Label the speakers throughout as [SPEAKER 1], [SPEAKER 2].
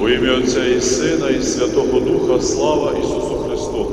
[SPEAKER 1] У ім'я Отця і Сина, і Святого Духа, слава Ісусу Христу.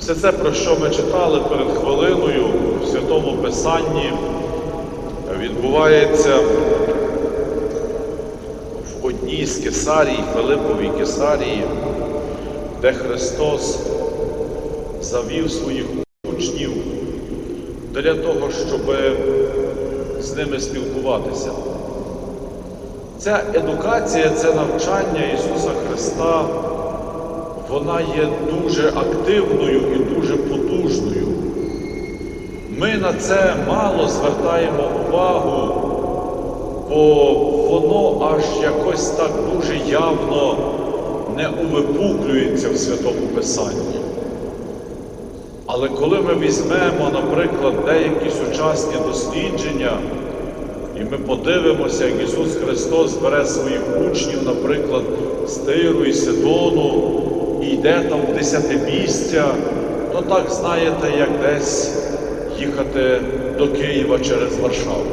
[SPEAKER 1] Все це, про що ми читали перед хвилиною в Святому Писанні, відбувається в одній з Кесарій, Филипповій Кесарії, де Христос завів своїх учнів для того, щоб з ними спілкуватися. Ця едукація, це навчання Ісуса Христа, вона є дуже активною і дуже потужною. Ми на це мало звертаємо увагу, бо воно аж якось так дуже явно не увипуклюється в Святому Писанні. Але коли ми візьмемо, наприклад, деякі сучасні дослідження, ми подивимося, як Ісус Христос бере своїх учнів, наприклад, з Тиру і Сидону, і йде там в десятимістя, то так знаєте, як десь їхати до Києва через Варшаву.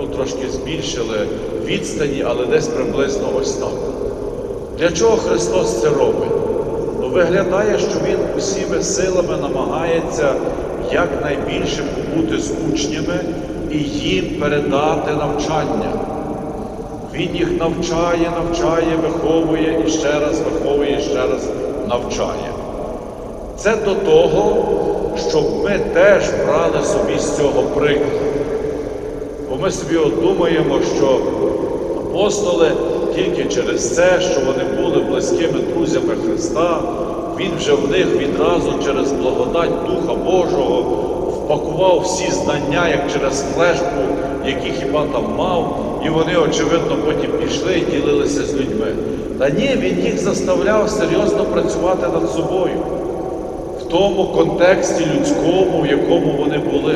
[SPEAKER 1] Ну, трошки збільшили відстані, але десь приблизно ось так. Для чого Христос це робить? Ну, виглядає, що Він усіми силами намагається якнайбільше побути з учнями і їм передати навчання. Він їх навчає, навчає, виховує і ще раз виховує, і ще раз навчає. Це до того, щоб ми теж брали собі з цього приклад. Бо ми собі думаємо, що апостоли тільки через це, що вони були близькими друзями Христа, Він вже в них відразу через благодать Духа Божого впакував всі знання, як через флешку, які хіба там мав, і вони, очевидно, потім пішли і ділилися з людьми. Та ні, він їх заставляв серйозно працювати над собою в тому контексті людському, в якому вони були.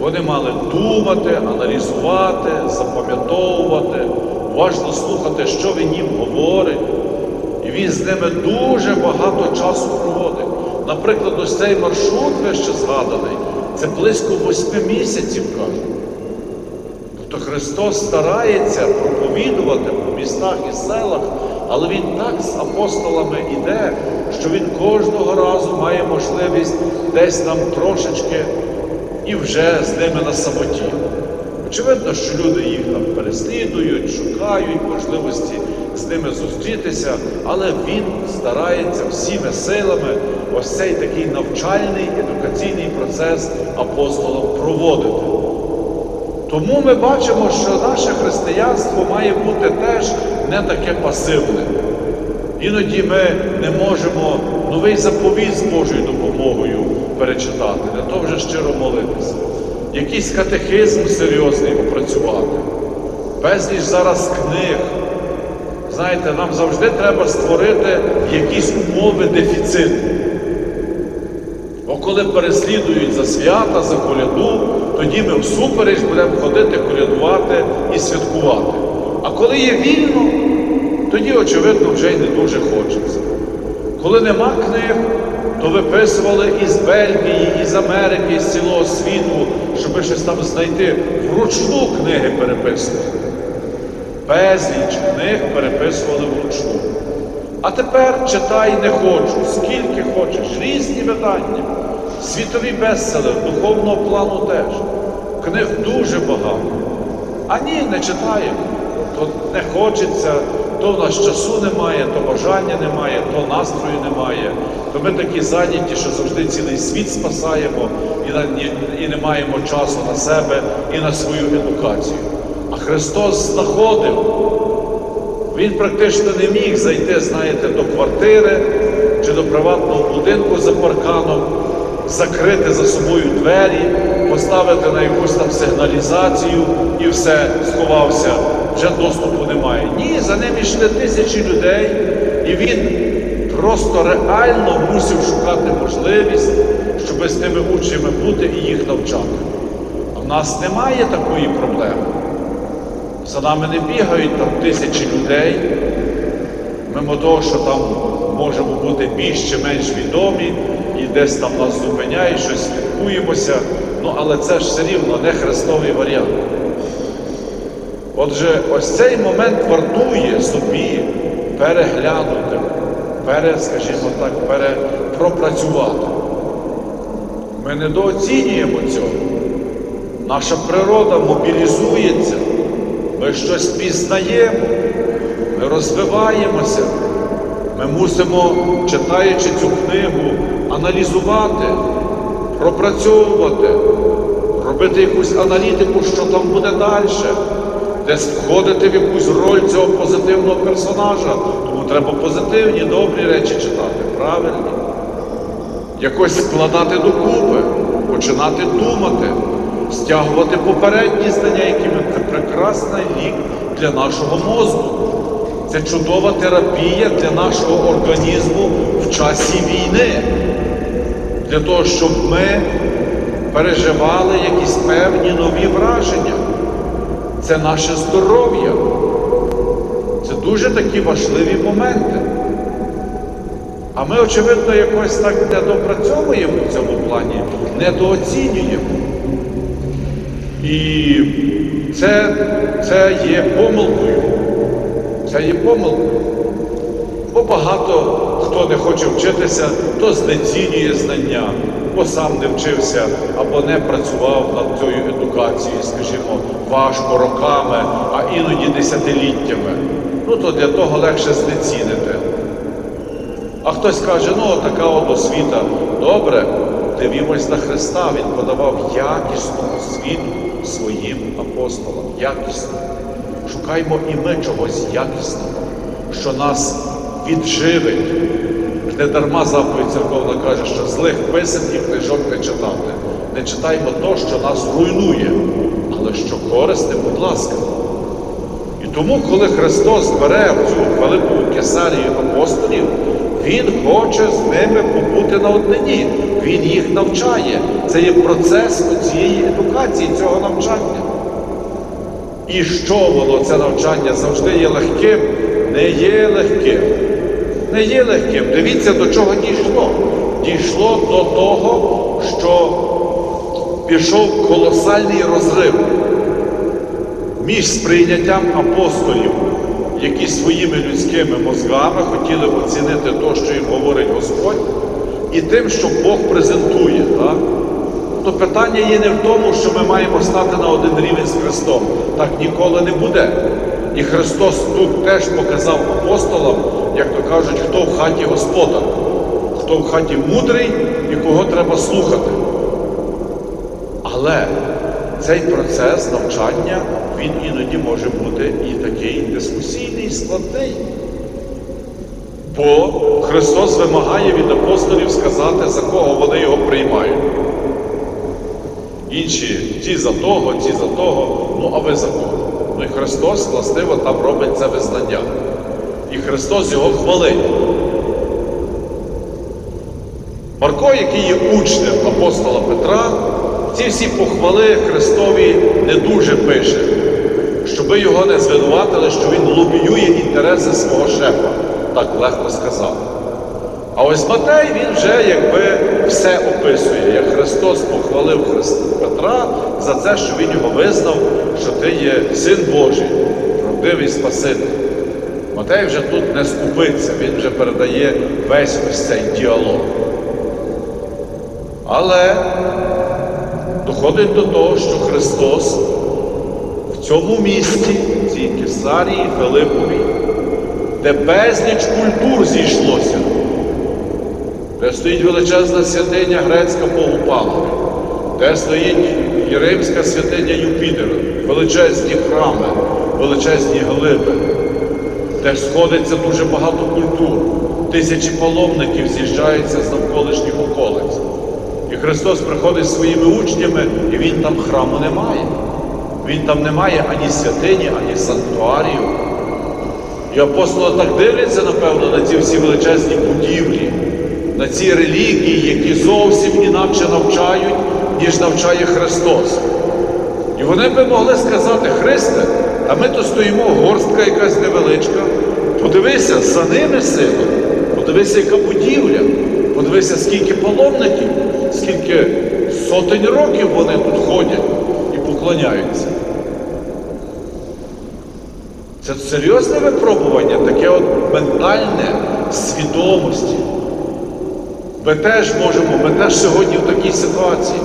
[SPEAKER 1] Вони мали думати, аналізувати, запам'ятовувати, уважно слухати, що він їм говорить. І він з ними дуже багато часу проводить. Наприклад, ось цей маршрут вище згаданий, це близько восьми місяців кажуть. Тобто Христос старається проповідувати по містах і селах, але Він так з апостолами йде, що Він кожного разу має можливість десь там трошечки і вже з ними на самоті. Очевидно, що люди їх там переслідують, шукають можливості з ними зустрітися, але він старається всіми силами ось цей такий навчальний едукаційний процес апостолам проводити. Тому ми бачимо, що наше християнство має бути теж не таке пасивне. Іноді ми не можемо новий заповіт з Божою допомогою перечитати, не то вже щиро молитися. Якийсь катехизм серйозний опрацювати. Безліч зараз книг. Знаєте, нам завжди треба створити якісь умови дефіциту. Бо коли переслідують за свята, за коляду, тоді ми всупереч будемо ходити, колядувати і святкувати. А коли є вільно, тоді, очевидно, вже й не дуже хочеться. Коли нема книг, то виписували із Бельгії, із Америки, із цілого світу, щоб щось там знайти. Вручну книги переписували. Безліч книг переписували вручну. А тепер читай не хочу, скільки хочеш, різні видання, світові бестселери, духовного плану теж. Книг дуже багато. А ні, не читаємо. То не хочеться, то в нас часу немає, то бажання немає, то настрою немає. То ми такі зайняті, що завжди цілий світ спасаємо і, і не маємо часу на себе і на свою едукацію. Христос знаходив. Він практично не міг зайти, знаєте, до квартири чи до приватного будинку за парканом, закрити за собою двері, поставити на якусь там сигналізацію і все сховався, вже доступу немає. Ні, за ним йшли тисячі людей, і він просто реально мусив шукати можливість, щоб з тими учнями бути і їх навчати. А в нас немає такої проблеми. За нами не бігають там тисячі людей, мимо того, що там можемо бути більш чи менш відомі, і десь там нас зупиняють, щось спілкуємося. Ну, але це ж все рівно не хрестовий варіант. Отже, ось цей момент вартує собі переглянути, пере, скажімо так, перепропрацювати. Ми недооцінюємо цього. Наша природа мобілізується, ми щось пізнаємо, ми розвиваємося. Ми мусимо, читаючи цю книгу, аналізувати, пропрацьовувати, робити якусь аналітику, що там буде далі, десь входити в якусь роль цього позитивного персонажа. Тому треба позитивні, добрі речі читати, правильні. Якось складати докупи, починати думати, стягувати попередні знання, які ми це прекрасний лік для нашого мозку. Це чудова терапія для нашого організму в часі війни, для того, щоб ми переживали якісь певні нові враження. Це наше здоров'я. Це дуже такі важливі моменти. А ми, очевидно, якось так недопрацьовуємо в цьому плані, недооцінюємо. І це, це є помилкою. Це є помилкою. Бо багато хто не хоче вчитися, то знецінює знання, бо сам не вчився або не працював над цією едукацією, скажімо, важко роками, а іноді десятиліттями. Ну то для того легше знецінити. А хтось каже, ну така от освіта. Добре, дивімось на Христа, Він подавав якісну освіту своїм апостолам. Якісну. Шукаймо і ми чогось якісного, що нас відживить. Не дарма заповідь церковна каже, що злих писем і книжок не читати. Не читаймо то, що нас руйнує, але що корисне, будь ласка. І тому, коли Христос бере цю велику Кесарію апостолів, Він хоче з ними побути на однині. Він їх навчає. Це є процес цієї едукації, цього навчання. І що воно, це навчання завжди є легким? Не є легким. Не є легким. Дивіться, до чого дійшло. Дійшло до того, що пішов колосальний розрив між сприйняттям апостолів, які своїми людськими мозгами хотіли оцінити те, що їм говорить Господь, і тим, що Бог презентує. Так? То питання є не в тому, що ми маємо стати на один рівень з Христом. Так ніколи не буде. І Христос тут теж показав апостолам, як то кажуть, хто в хаті Господа, хто в хаті мудрий і кого треба слухати. Але цей процес навчання, він іноді може бути і такий дискусійний, складний. Бо Христос вимагає від апостолів сказати, за кого вони його приймають. Інші ті за того, ті за того, ну а ви за кого? Ну і Христос властиво там робить це визнання. І Христос його хвалить. Марко, який є учнем апостола Петра, ці всі похвали Христові не дуже пише, щоби його не звинуватили, що він лобіює інтереси свого шефа, так легко сказав. А ось Матей він вже якби все описує, як Христос похвалив Петра за те, що він його визнав, що ти є син Божий, правдивий Спаситель. Матей вже тут не скупиться, він вже передає весь ось цей діалог. Але доходить до того, що Христос в цьому місті, в цій Кесарії Филиповій, де безліч культур зійшлося, де стоїть величезна святиня грецька Богу Павлові, де стоїть і римська святиня Юпітера, величезні храми, величезні глиби, де сходиться дуже багато культур, тисячі паломників з'їжджаються з навколишніх околиць. І Христос приходить зі своїми учнями, і Він там храму не має. Він там не має ані святині, ані санктуарію. І апостоли так дивляться, напевно, на ці всі величезні будівлі, на ці релігії, які зовсім інакше навчають, ніж навчає Христос. І вони би могли сказати, Христе, а ми то стоїмо, горстка якась невеличка. Подивися, за ними сила, подивися, яка будівля, подивися, скільки паломників, скільки сотень років вони тут ходять і поклоняються. Це серйозне випробування, таке от ментальне свідомості. Ми теж можемо, ми теж сьогодні в такій ситуації.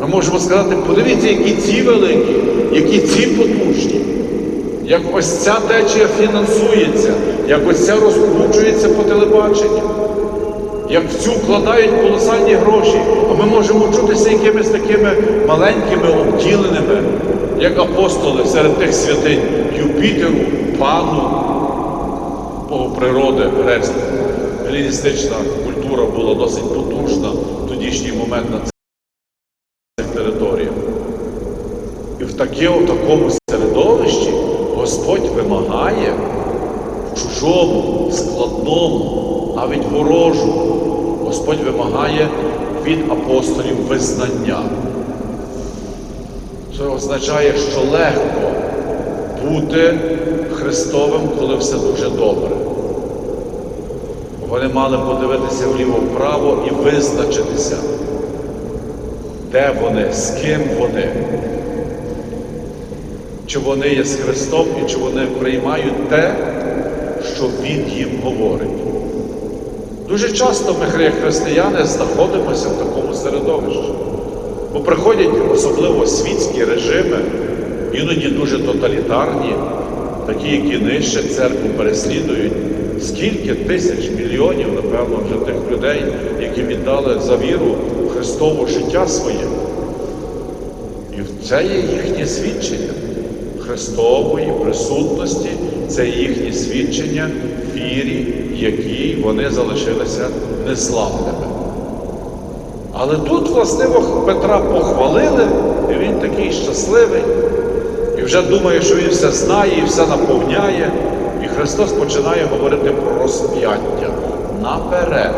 [SPEAKER 1] Ми можемо сказати, подивіться, які ці великі, які ці потужні, як ось ця течія фінансується, як ось ця розкручується по телебаченню, як в цю вкладають колосальні гроші, а ми можемо чутися якимись такими маленькими, обділеними, як апостоли серед тих святинь Юпітеру, Пану, природи, грецька. Геліністична культура була досить потужна в тодішній момент на цих територіях. І в таке, в такому середовищі Господь вимагає в чужому, складному, навіть ворожому. Господь вимагає від апостолів визнання. Це означає, що легко бути Христовим, коли все дуже добре. Вони мали подивитися вліво-вправо і визначитися, де вони, з ким вони, чи вони є з Христом і чи вони приймають те, що Він їм говорить. Дуже часто ми, християни, знаходимося в такому середовищі. Бо приходять особливо світські режими, іноді дуже тоталітарні, такі, які нищать церкву, переслідують. Скільки тисяч мільйонів, напевно, вже тих людей, які віддали за віру в Христову життя своє. І це є їхнє свідчення Христової присутності, це їхнє свідчення вірі, якій вони залишилися незламними. Але тут, властиво, Петра похвалили, і він такий щасливий, і вже думає, що він все знає і все наповняє. І Христос починає говорити про розп'яття наперед.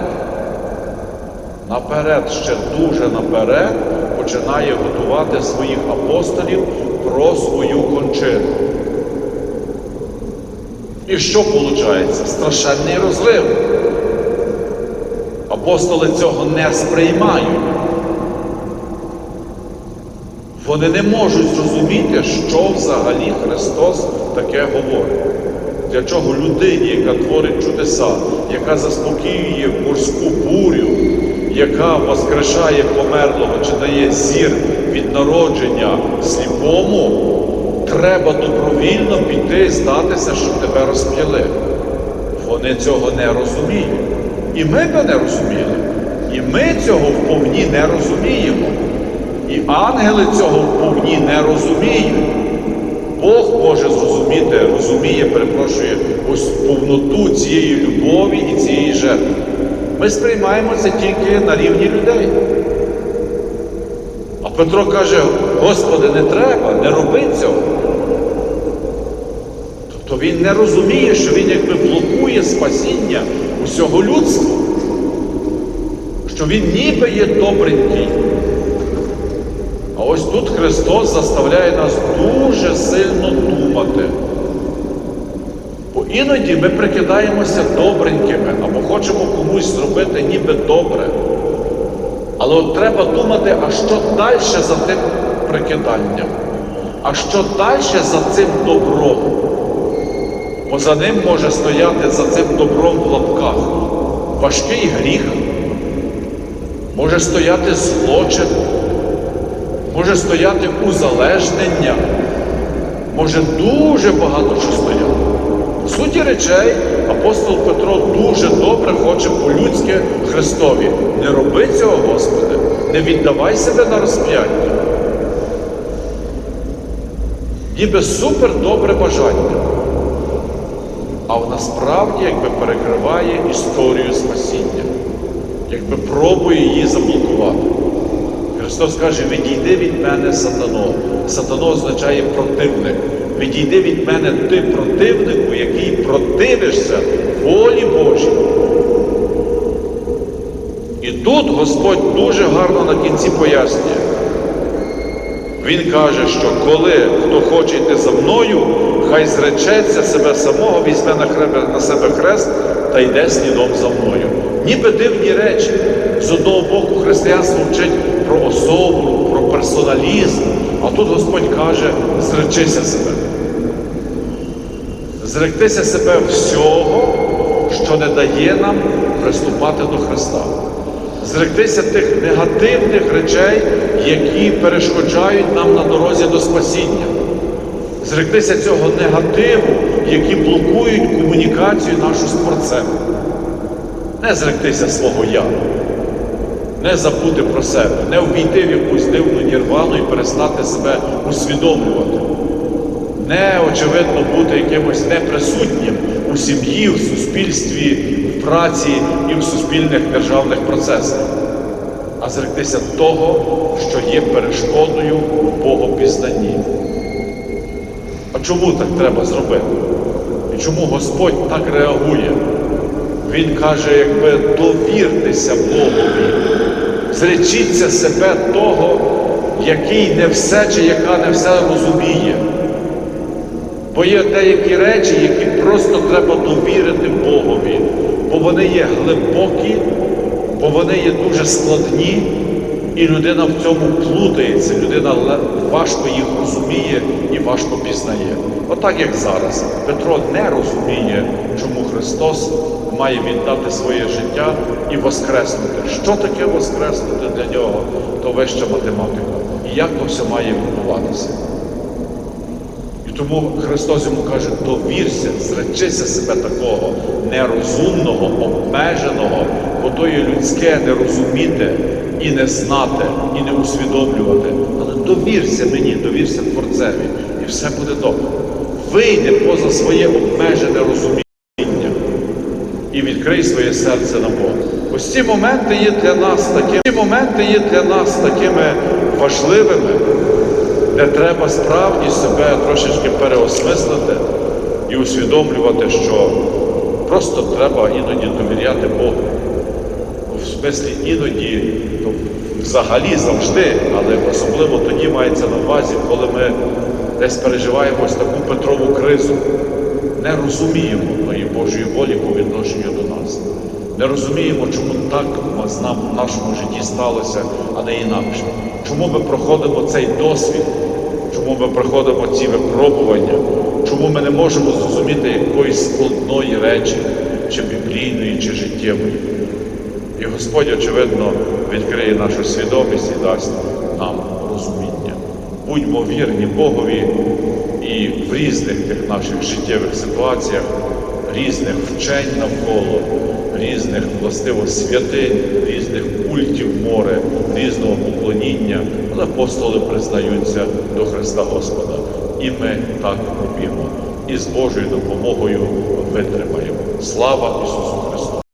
[SPEAKER 1] Наперед, ще дуже наперед, починає готувати своїх апостолів про свою кончину. І що виходить? Страшенний розрив. Апостоли цього не сприймають. Вони не можуть зрозуміти, що взагалі Христос таке говорить. Для чого людині, яка творить чудеса, яка заспокоює морську бурю, яка воскрешає померлого чи дає зір від народження сліпому, треба добровільно піти і здатися, щоб тебе розп'яли. Вони цього не розуміють. І ми би не розуміли. І ми цього вповні не розуміємо. І ангели цього вповні не розуміють. Бог може зрозуміти, розуміє, перепрошує, ось повноту цієї любові і цієї жертви. Ми сприймаємо це тільки на рівні людей. А Петро каже: Господи, не треба, не роби цього. Тобто він не розуміє, що він якби блокує спасіння усього людства, що він ніби є добренький. А ось тут Христос заставляє нас дуже сильно думати. Бо іноді ми прикидаємося добренькими або хочемо комусь зробити ніби добре. Але от треба думати, а що далі за тим прикиданням? А що далі за цим добром? Бо за ним може стояти за цим добром в лапках важкий гріх, може стояти злочин, може стояти узалежнення, може дуже багато що стояти. По суті речей, апостол Петро дуже добре хоче по-людськи Христові. Не роби цього, Господи, не віддавай себе на розп'яття. Ніби супер добре бажання. А насправді якби перекриває історію спасіння, якби пробує її заблокувати. Христос каже, відійди від мене сатано. Сатано означає противник. Відійди від мене ти противнику, який противишся волі Божій. І тут Господь дуже гарно на кінці пояснює. Він каже, що коли хто хоче йти за мною, хай зречеться себе самого, візьме на, себе хрест та йде слідом за мною. Ніби дивні речі. З одного боку, християнство вчить про особу, про персоналізм, а тут Господь каже, зречися себе. Зректися себе всього, що не дає нам приступати до Христа. Зректися тих негативних речей, які перешкоджають нам на дорозі до спасіння. Зректися цього негативу, які блокують комунікацію нашу з Творцем. Не зректися свого я, не забути про себе, не увійти в якусь дивну нірвану і перестати себе усвідомлювати. Не, очевидно, бути якимось неприсутнім у сім'ї, в суспільстві, в праці і в суспільних державних процесах, а зректися того, що є перешкодою в Богопізнанні. Чому так треба зробити? І чому Господь так реагує? Він каже, якби довіртеся Богові, зречіться себе того, який не все чи яка не все розуміє. Бо є деякі речі, які просто треба довірити Богові, бо вони є глибокі, бо вони є дуже складні, і людина в цьому плутається, людина важко їх розуміє і важко пізнає. Отак як зараз. Петро не розуміє, чому Христос має віддати своє життя і воскреснути. Що таке воскреснути для нього, то вища математика. І як то все має відбуватися. І тому Христос йому каже: довірся, зречися себе такого нерозумного, обмеженого, бо то є людське не розуміти і не знати, і не усвідомлювати. Але довірся мені, довірся Творцеві, і все буде добре. Вийди поза своє обмежене розуміння і відкрий своє серце на Бога. Ось ці моменти є для нас такими, ці моменти є для нас такими важливими, де треба справді себе трошечки переосмислити і усвідомлювати, що просто треба іноді довіряти Богу. В смислі іноді, то взагалі завжди, але особливо тоді мається на увазі, коли ми десь переживаємо ось таку Петрову кризу, не розуміємо тої Божої волі по відношенню до нас. Не розуміємо, чому так з нам в нашому житті сталося, а не інакше. Чому ми проходимо цей досвід, чому ми проходимо ці випробування, чому ми не можемо зрозуміти якоїсь складної речі, чи біблійної, чи життєвої. І Господь, очевидно, відкриє нашу свідомість і дасть нам. Будьмо вірні Богові і в різних тих наших життєвих ситуаціях, різних вчень навколо, різних властиво святинь, різних культів море, різного поклоніння, але апостоли признаються до Христа Господа. І ми так робимо. І з Божою допомогою витримаємо. Слава Ісусу Христу!